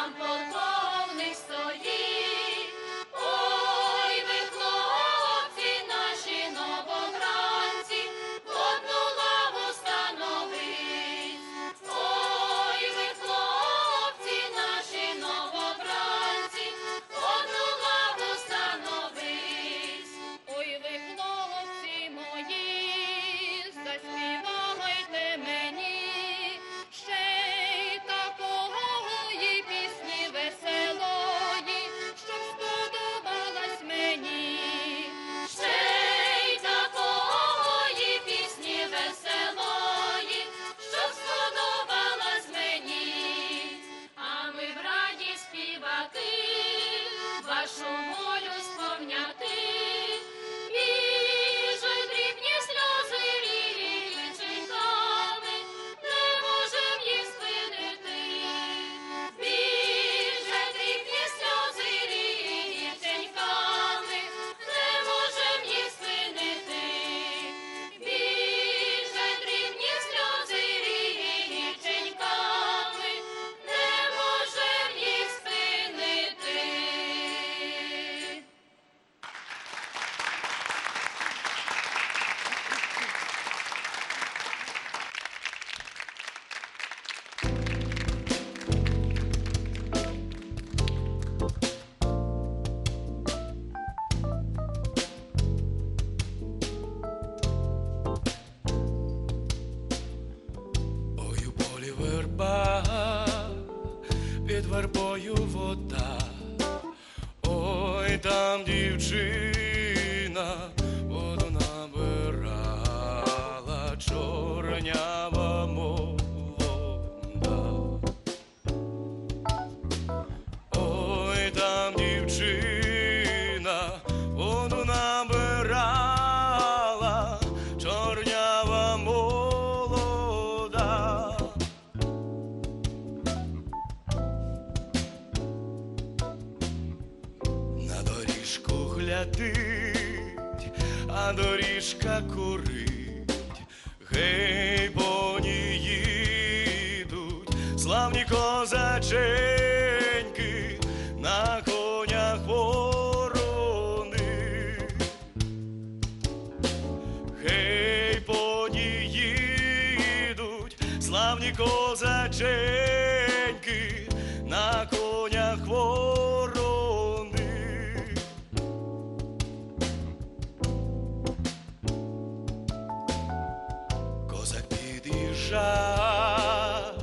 down for вербою вода, ой, там дівчина глядить, а доріжка курить, гей, по їдуть славні козаченьки на конях ворони. Гей, по їдуть славні козаченьки на конях ворони. Під'їжджав,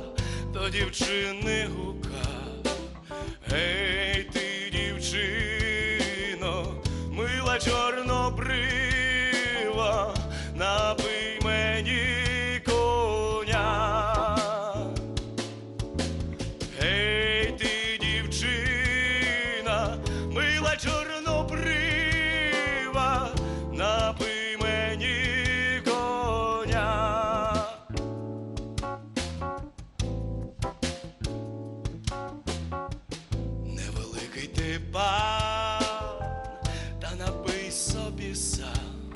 до дівчини гукав. Гей, ти, дівчино, мила чорнобрива, напий мені коня. Гей, ти, дівчина, мила чорнобрива, Невеликий ти пан, та напий собі сам,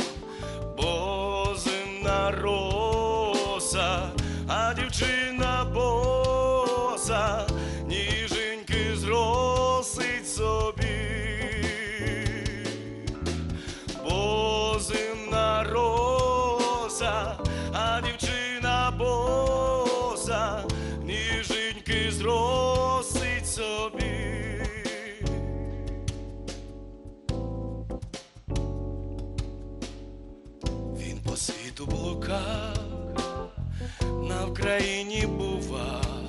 бо зимна роса, а дівчина боса, ніженьки зросить собі. Бо зимна роса, а дівчина боса, ніженьки зросить собі. світу на Вкраїні бував.